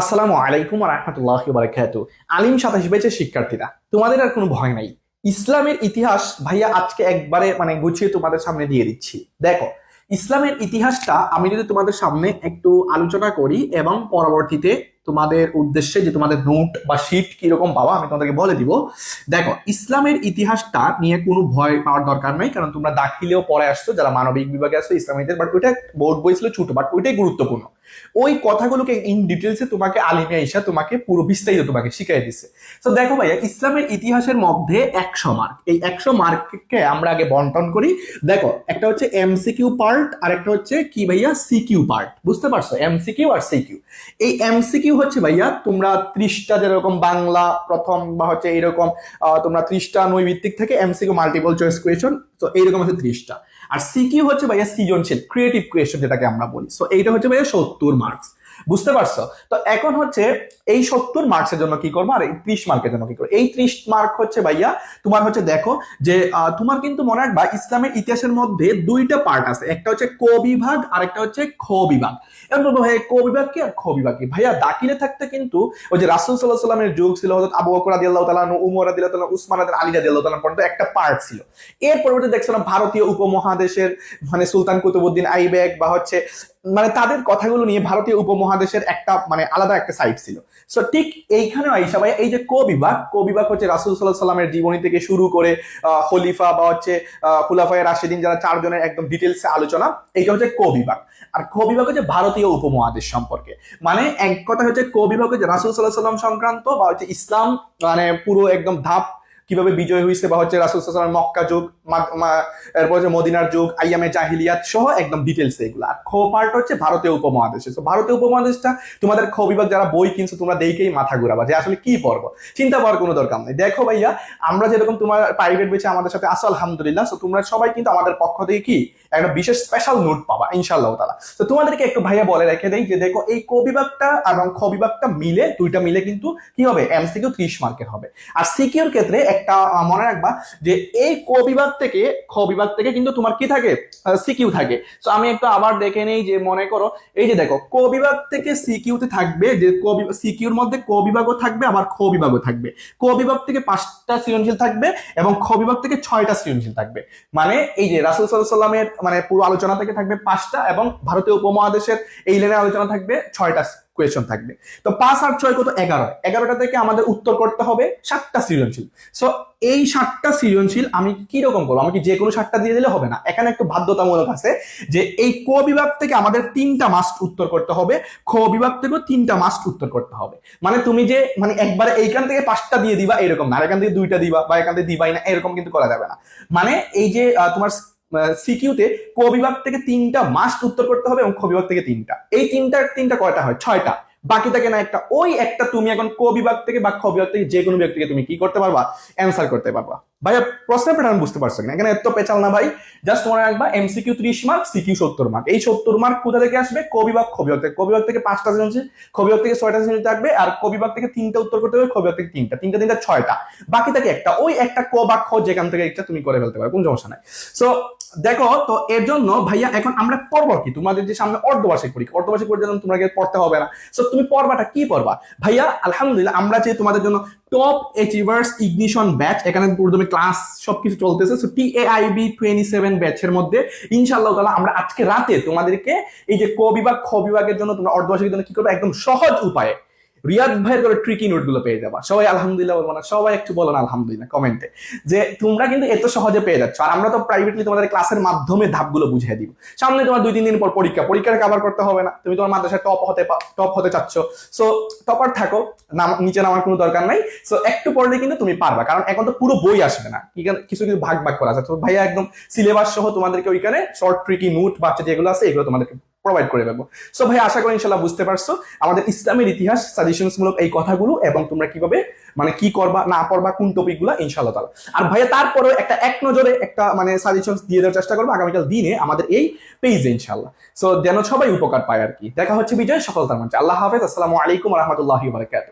আসসালামু আলাইকুম রহমতুল্লাহ বারাকাত আলিম সাতাশ বেচে শিক্ষার্থীরা, তোমাদের আর কোনো ভয় নাই। ইসলামের ইতিহাস ভাইয়া আজকে একবারে মানে গুছিয়ে তোমাদের সামনে দিয়ে দিচ্ছি। দেখো, ইসলামের ইতিহাসটা আমি যদি তোমাদের সামনে একটু আলোচনা করি এবং পরবর্তীতে তোমাদের উদ্দেশ্যে যে তোমাদের নোট বা শিট কীরকম পাওয়া আমি তোমাদেরকে বলে দিব। দেখো, ইসলামের ইতিহাসটা নিয়ে কোনো ভয় পাওয়ার দরকার নাই, কারণ তোমরা দাখিলেও পড়ে আসছো, যারা মানবিক বিভাগে আসছো ইতিহাস বাট ওইটা বোর্ড বই ছিল ছোট বাট ওইটাই গুরুত্বপূর্ণ। ওই কথাগুলোকে ইন ডিটেলসে তোমাকে আলিমে আইসা তোমাকে পুরো বিস্তারিত তোমাকে শিখাই দিছে। তো দেখো ভাইয়া, ইসলামের ইতিহাসের মধ্যে একশো মার্ক এই একশো মার্ককে আমরা আগে বন্টন করি। দেখো, একটা হচ্ছে এমসিকিউ পার্ট আর একটা হচ্ছে কি ভাইয়া? সিকিউ পার্ট বুঝতে পারছ? এমসিকিউ আর সিকিউ এই এমসিকিউ হচ্ছে ভাইয়া, তোমরা ত্রিশটা যেরকম বাংলা প্রথম বা হচ্ছে এরকম তোমরা ত্রিশটা নৈবিত্তিক থেকে এমসিকিউ মাল্টিপল চয়েস কোয়েশন তো এইরকম হচ্ছে ত্রিশটা। আর সিকিউ হচ্ছে ভাইয়া সৃজনশীল ক্রিয়েটিভ কোয়েশন যেটাকে আমরা বলি। সো এইটা হচ্ছে ভাইয়া সত্তর মার্কস বুঝতে পারছ? তো এখন হচ্ছে এই সত্তর মার্কসের জন্য কি করব? আর এই ত্রিশ মার্কের জন্য কি করব? এই ত্রিশ মার্ক হচ্ছে ভাইয়া, তোমার হচ্ছে দেখো যে তোমার কিন্তু মনে রাখবা ইসলামের ইতিহাসের মধ্যে দুইটা পার্ট আছে। একটা হচ্ছে ক বিভাগ, আর একটা হচ্ছে খ বিভাগ। এখন বলব ভাই ক বিভাগ কি আর খ বিভাগ কি? ভাইয়া, দাখিলে থাকতে কিন্তু ওই যে রাসুল সাল্লাহ সাল্লামের যুগ ছিল হজরত আবু বকর রাদিয়াল্লাহু তাআলা উমর রাদিয়াল্লাহু তাআলা উসমান রাদিয়াল্লাহু আলী রাদিয়াল্লাহু তাআলা পর্যন্ত একটা পার্ট ছিল। এর পরবর্তী দেখছিলাম ভারতীয় উপমহাদেশের মানে সুলতান কুতুবুদ্দিন আইবেক বা হচ্ছে মানে তাদের কথাগুলো নিয়ে ভারতীয় উপমহাদেশের একটা মানে আলাদা একটা সাইট ছিল। সো ঠিক এইখানেও আইসা ভাই এই যে ক বিভাগ হচ্ছে রাসুল সাল্লাহ সাল্লামের জীবনী থেকে শুরু করে খলিফা বা হচ্ছে খুলাফায় রাশিদিন যারা চারজনের একদম ডিটেলসে আলোচনা, এইটা হচ্ছে ক বিভাগ। আর খ হচ্ছে ভারতীয় উপমহাদেশ সম্পর্কে। মানে এক কথা হচ্ছে ক হচ্ছে রাসুল সাল্লাহ সাল্লাম সংক্রান্ত বা হচ্ছে ইসলাম মানে পুরো একদম ধাপ কীভাবে বিজয় হয়েছে বা হচ্ছে রাসুল সাল্লামের মক্কা যুগ এরপর হচ্ছে মদিনার যুগ, আইয়ামে জাহিলিয়াত সহ একদম ডিটেলস এগুলো। আর খ পার্ট হচ্ছে ভারতীয় উপমহাদেশে তো ভারতীয় উপমহাদেশটা তোমাদের খ বিভাগ যারা বই কিনছো, তোমরা দেখেই মাথা ঘুরাবা যে আসলে কি পড়ব চিন্তা করার কোনো দরকার নেই। দেখো ভাইয়া, আমরা যেরকম তোমার প্রাইভেট বেচে আমাদের সাথে আসো আলহামদুলিল্লাহ। তো তোমরা সবাই কিন্তু আমাদের পক্ষ থেকে কি? একটা বিশেষ স্পেশাল নোট পাবা, ইনশাআল্লাহ তালা তো তোমাদেরকে একটু ভাইয়া বলে রেখে দেই যে দেখো, এই ক বিভাগটা এবং খ বিভাগটা মিলে, দুইটা মিলে কিন্তু কি হবে? এমসিকিউ ত্রিশ মার্কের হবে। আর সিকিউর ক্ষেত্রে একটা মনে রাখবা যে এই ক বিভাগ থেকে, খ বিভাগ থেকে কিন্তু তোমার কি থাকে? সিকিউ থাকে। তো আমি একটু আবার দেখে নেই যে মনে করো, এই যে দেখো, ক বিভাগ থেকে সিকিউতে থাকবে যে ক সিকিউর মধ্যে ক বিভাগও থাকবে, আবার খ বিভাগও থাকবে। ক বিভাগ থেকে পাঁচটা সৃজনশীল থাকবে এবং খ বিভাগ থেকে ছয়টা সৃজনশীল থাকবে। মানে এই যে রাসুল সাল্লামের মানে পুরো আলোচনা থেকে থাকবে পাঁচটা এবং ভারতীয় উপমহাদেশের এই লেনের আলোচনা থাকবে ছয়টা কোয়েশন থাকবে। তো পাঁচ আর ছয় কত? এগারো। এগারোটা থেকে আমাদের উত্তর করতে হবে সাতটা সৃজনশীল। সো এই সাতটা সৃজনশীল আমি কি রকম করব আমি কি যে কোনো সাতটা দিয়ে দিলে হবে না। এখানে একটু বাধ্যতামূলক আছে যে এই ক বিভাগ থেকে আমাদের তিনটা মাস্ট উত্তর করতে হবে। খ বিভাগ থেকেও তিনটা মাস্ট উত্তর করতে হবে। মানে তুমি যে মানে একবারে এইখান থেকে পাঁচটা দিয়ে দিবা এরকম না। এখান থেকে দুইটা দিবা বা এখান থেকে দিবাই না, এরকম কিন্তু করা যাবে না। মানে এই যে তোমার সিকিউতে ক বিভাগ থেকে তিনটা মাস্ট উত্তর করতে হবে এবং খ বিভাগ থেকে তিনটা। এই তিনটা তিনটা কয়টা হয়? ছয়টা। বাকি থাকে না একটা। ওই একটা তুমি এখন ক বিভাগ থেকে বা খ বিভাগ থেকে যে কোনো বিভাগ থেকে তুমি কি করতে পারবা? অ্যান্সার করতে পারবা। ভাইয়া, প্রশ্নের প্যাটার্ন বুঝতে পারছ না এখানে এত পেঁচাল না ভাই। জাস্ট মনে রাখবা এমসিকিউ ত্রিশ মার্ক সিকিউ সত্তর মার্ক এই সত্তর মার্ক কোথা থেকে আসবে? ক বিভাগ, খ বিভাগ থেকে। ক বিভাগ থেকে পাঁচটা সৃজনশীল খ বিভাগ থেকে ছয়টা সৃজনশীল থাকবে আর ক বিভাগ থেকে তিনটা উত্তর করতে হবে, খ বিভাগ থেকে তিনটা। তিনটা তিনটা, ছয়টা। বাকি থাকে একটা। ওই একটা ক বা খ যেখান থেকে একটা তুমি করে ফেলতে পারো, কোনো সমস্যা নাই। সো দেখো, তো এর জন্য ভাইয়া এখন আমরা পড়ব কি? তোমাদের যে সামনে অর্ধবার্ষিক পরীক্ষা, অর্ধবার্ষিক পরীক্ষার জন্য তোমাকে পড়তে হবে না। সো তুমি পড়বাটা কি পড়বা? ভাইয়া, আলহামদুলিল্লাহ, আমরা যে তোমাদের জন্য টপ অ্যাচিভার্স ইগনিশন ব্যাচ এখানে প্রথমে ক্লাস সবকিছু চলতেছে। So T A twenty seven ব্যাচের মধ্যে ইনশাআল্লাহ তাআলা আমরা আজকে রাতে তোমাদেরকে এই যে ক বিভাগ, খ বিভাগের জন্য তোমরা অর্ধবার্ষিকের জন্য কি করবে? একদম সহজ উপায়ে রিয়াদ ভাইয়ের করে ট্রিকি নোটগুলো পেয়ে যাবা। সবাই আলহামদুলিল্লাহ বলব না, সবাই একটু বলো না আলহামদুলিল্লাহ কমেন্টে যে তোমরা কিন্তু এত সহজে পেয়ে যাচ্ছ। আর আমরা তো প্রাইভেটলি তোমাদের ক্লাসের মাধ্যমে ধাপগুলো বুঝিয়ে দিব। সামনে তোমার দুই, তিন দিন পর পরীক্ষা। পরীক্ষার কাভার করতে হবে না। তুমি তোমার মাদ্রাসায় টপ হতে টপ হতে চাচ্ছ। সো টপার থাকো। নাম নিচে নামার কোনো দরকার নাই। সো একটু পড়লে কিন্তু তুমি পারবা। কারণ এখন তো পুরো বই আসবে না। কিছু কিছু ভাগ ভাগ করা আছে। তো ভাইয়া একদম সিলেবাস সহ তোমাদেরকে ওইখানে শর্ট ট্রিকি নোট বাচ্চা যেগুলো আছে, এগুলো তোমাদেরকে প্রোভাইড করে দেবো সো ভাই আশা করি ইনশাল্লাহ বুঝতে পারছ। আমাদের ইসলামের ইতিহাস সাজেশনস মূলক এই কথাগুলো এবং তোমরা কীভাবে মানে কি করবা, না করবা কোন টপিকগুলা ইনশাল্লাহ তালা আর ভাইয়া তারপরে একটা এক নজরে একটা মানে সাজেশন দিয়ে দেওয়ার চেষ্টা করব আগামীকাল দিনে আমাদের এই পেজে ইনশাল্লাহ সো যেন সবাই উপকার পায় আর কি। দেখা হচ্ছে বিজয় সফলতার মঞ্চে। আল্লাহ হাফেজ। আসসালামু আলাইকুম রহমতুল্লাহ বারকাত